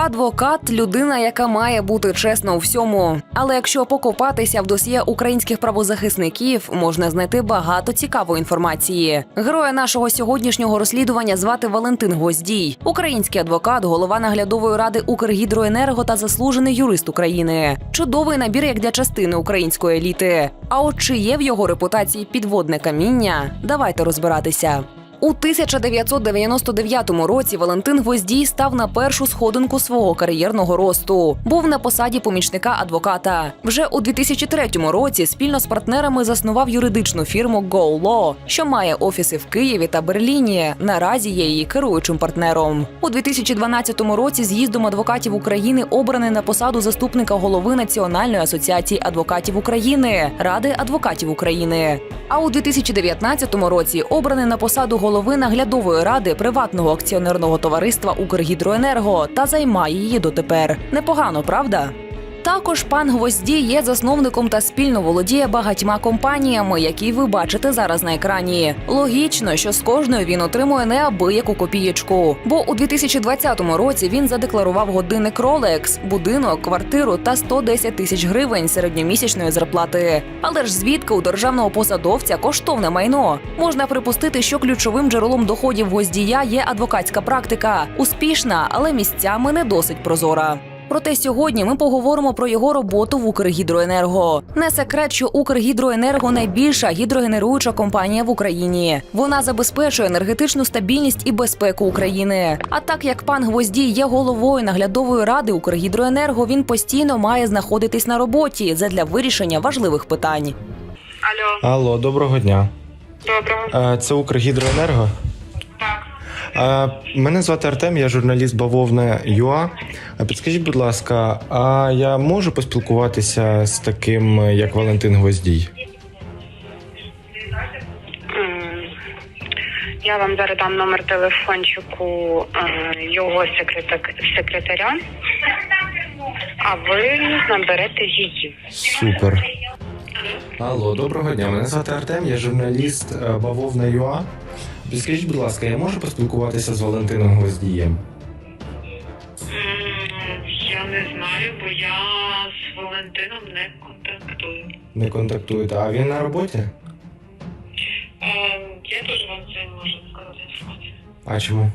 Адвокат людина, яка має бути чесна у всьому. Але якщо покопатися в досьє українських правозахисників, можна знайти багато цікавої інформації. Героя нашого сьогоднішнього розслідування звати Валентин Гвоздій, український адвокат, голова наглядової ради Укргідроенерго та заслужений юрист України. Чудовий набір як для частини української еліти. А от чи є в його репутації підводне каміння? Давайте розбиратися. У 1999 році Валентин Гвоздій став на першу сходинку свого кар'єрного росту. Був на посаді помічника адвоката. Вже у 2003 році спільно з партнерами заснував юридичну фірму Go що має офіси в Києві та Берліні. Наразі є її керуючим партнером. У 2012 році з'їздом адвокатів України обраний на посаду заступника голови Національної асоціації адвокатів України Ради адвокатів України. А у 2019 році обраний на посаду голови наглядової ради приватного акціонерного товариства Укргідроенерго та займає її дотепер. Непогано, правда? Також пан Гвоздій є засновником та спільно володіє багатьма компаніями, які ви бачите зараз на екрані. Логічно, що з кожною він отримує неабияку копієчку. Бо у 2020 році він задекларував годинник Rolex, будинок, квартиру та 110 тисяч гривень середньомісячної зарплати. Але ж звідки у державного посадовця коштовне майно? Можна припустити, що ключовим джерелом доходів Гвоздія є адвокатська практика, успішна, але місцями не досить прозора. Проте сьогодні ми поговоримо про його роботу в Укргідроенерго. Не секрет, що Укргідроенерго найбільша гідрогенеруюча компанія в Україні. Вона забезпечує енергетичну стабільність і безпеку України. А так як пан Гвоздій є головою наглядової ради Укргідроенерго, він постійно має знаходитись на роботі задля вирішення важливих питань. Алло, Алло, доброго дня. доброго. Е, Це Укргідроенерго. Мене звати Артем, я журналіст бавовна ЮА. Підскажіть, будь ласка, а я можу поспілкуватися з таким, як Валентин Гвоздій? Я вам зараз дам номер телефончику е, його секретар- секретаря, а ви наберете її. Супер. Алло, доброго дня. Мене звати Артем, я журналіст е, бавовна ЮА. Підскажіть, будь ласка, я можу поспілкуватися з Валентином Гвоздієм? Я не знаю, бо я з Валентином не контактую. Не контактуєте, а він на роботі? Я теж вам це можу сказати інформацію. А чому?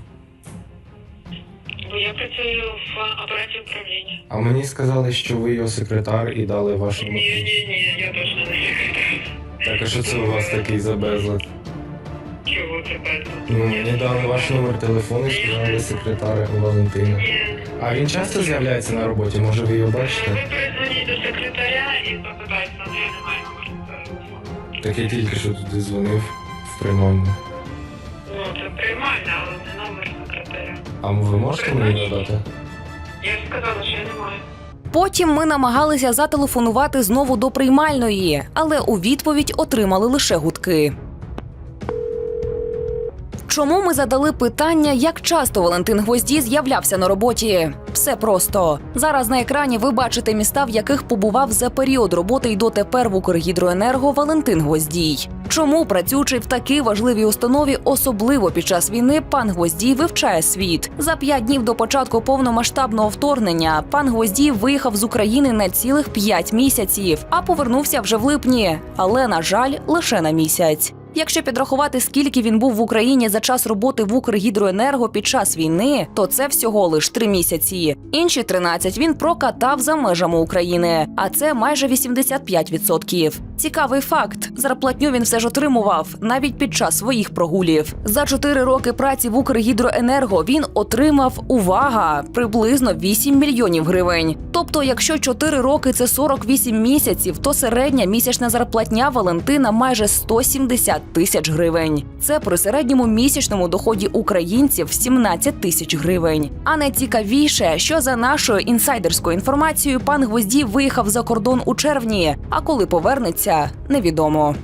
Бо я працюю в апараті управління. А мені сказали, що ви його секретар і дали ваш номер. ні, ні, я точно не секретар. Так, а що це у вас такий за безлад? Чого це мені дали ваш номер телефону і сказали секретар Валентина. А він часто з'являється на роботі, може ви його бачите? Ви перезвоніть до секретаря і запитайте, але я не маю номер телефону. Так я тільки що туди дзвонив в приймальну. Ну, це приймальна, але не номер секретаря. А ви можете мені надати? Я ж сказала, що я не маю. Потім ми намагалися зателефонувати знову до приймальної, але у відповідь отримали лише гудки. Чому ми задали питання, як часто Валентин Гвоздій з'являвся на роботі? Все просто зараз на екрані ви бачите міста, в яких побував за період роботи й дотепер в Укргідроенерго Валентин Гвоздій. Чому працюючи в такій важливій установі, особливо під час війни, пан Гвоздій вивчає світ за п'ять днів до початку повномасштабного вторгнення. Пан Гвоздій виїхав з України на цілих п'ять місяців, а повернувся вже в липні. Але на жаль, лише на місяць. Якщо підрахувати, скільки він був в Україні за час роботи в Укргідроенерго під час війни, то це всього лиш три місяці. Інші 13 він прокатав за межами України, а це майже 85%. Цікавий факт: зарплатню він все ж отримував навіть під час своїх прогулів. За 4 роки праці в Укргідроенерго він отримав увага приблизно 8 мільйонів гривень. Тобто, якщо 4 роки це 48 місяців, то середня місячна зарплатня Валентина майже 170 тисяч гривень. Це при середньому місячному доході українців 17 тисяч гривень. А найцікавіше, що за нашою інсайдерською інформацією, пан Гвоздій виїхав за кордон у червні. А коли повернеться, невідомо.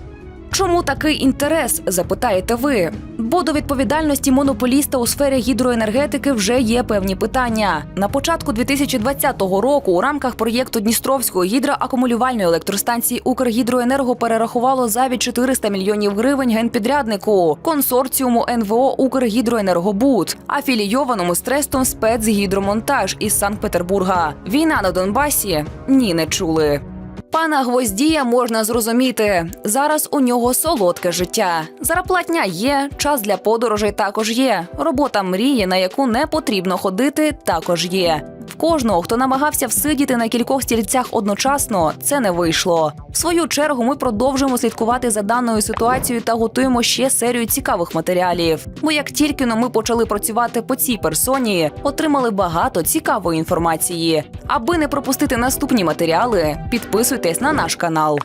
Чому такий інтерес? запитаєте ви. Бо до відповідальності монополіста у сфері гідроенергетики вже є певні питання. На початку 2020 року у рамках проєкту Дністровської гідроакумулювальної електростанції Укргідроенерго перерахувало зайві 400 мільйонів гривень генпідряднику консорціуму НВО Укргідроенергобуд, афілійованому з трестом спецгідромонтаж із Санкт-Петербурга. Війна на Донбасі ні, не чули. Пана Гвоздія можна зрозуміти. Зараз у нього солодке життя. Зарплатня є, час для подорожей також є. Робота мрії, на яку не потрібно ходити, також є. Кожного, хто намагався всидіти на кількох стільцях одночасно, це не вийшло. В свою чергу ми продовжуємо слідкувати за даною ситуацією та готуємо ще серію цікавих матеріалів. Бо як тільки ми почали працювати по цій персоні, отримали багато цікавої інформації. Аби не пропустити наступні матеріали, підписуйтесь на наш канал.